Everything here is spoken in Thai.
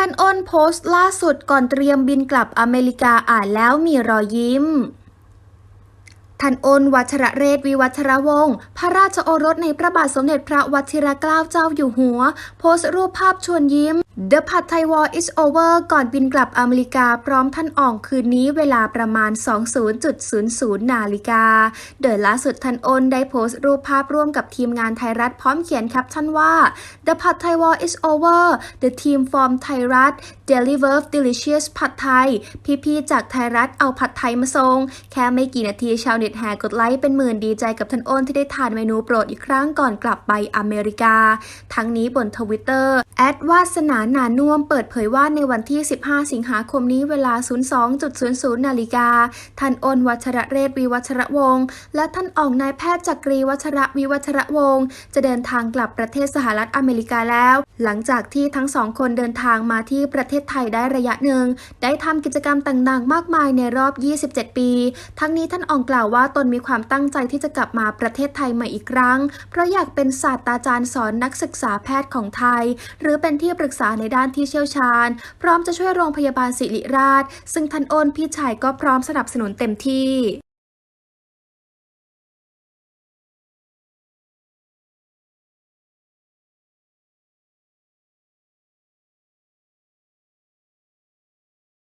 ท่านอ้นโพสต์ล่าสุดก่อนเตรียมบินกลับอเมริกาอ่านแล้วมีรอยยิ้ม ท่านโอนวัชระเรศวิวัชระวงศ์พระราชโอรสในพระบาทสมเด็จพระวชิรเกล้าเจ้าอยู่หัว โพสต์รูปภาพชวนยิ้ม The ผัดไทย War is over ก่อนบินกลับอเมริกาพร้อมท่านอ่องคืนนี้เวลาประมาณ 20.00 นาฬิกา โดยล่าสุดท่านโอนได้โพสต์รูปภาพร่วมกับทีมงานไทยรัฐพร้อมเขียนแคปชั่นว่า The ผัดไทย War is over The team from ไทยรัฐ deliver delicious ผัดไทยพี่ๆจากไทยรัฐเอาผัดไทยมาส่งแค่ไม่กี่นาทีชาวเน็ตแห่กดไลค์เป็นหมื่นดีใจกับท่านโอนที่ได้ทานเมนูโปรดอีกครั้งก่อนกลับไปอเมริกา ทั้งนี้บนทวิตเตอร์แอดวาสนาหนานุ่มเปิดเผยว่าในวันที่ 15 สิงหาคมนี้เวลา 02.00 นาฬิกา ท่านโอนวัชระเรศวิวัชระวงศ์และท่านอ่องนายแพทย์จักรีวัชระวิวัชระวงศ์จะเดินทางกลับประเทศสหรัฐอเมริกาแล้ว หลังจากที่ทั้งสองคนเดินทางมาที่ประเทศไทยได้ระยะหนึ่ง ได้ทำกิจกรรมต่างๆ มากมายในรอบ 27 ปี ทั้งนี้ท่านอ่องกล่าวว่าตนมีความตั้งใจที่จะกลับมาประเทศไทยใหม่อีกครั้ง เพราะอยากเป็นศาสตราจารย์สอนนักศึกษาแพทย์ของไทย หรือเป็นที่ปรึกษาในด้านที่เชี่ยวชาญ พร้อมจะช่วยโรงพยาบาลศิริราช ซึ่งท่านโอนพี่ชายก็พร้อมสนับสนุนเต็มที่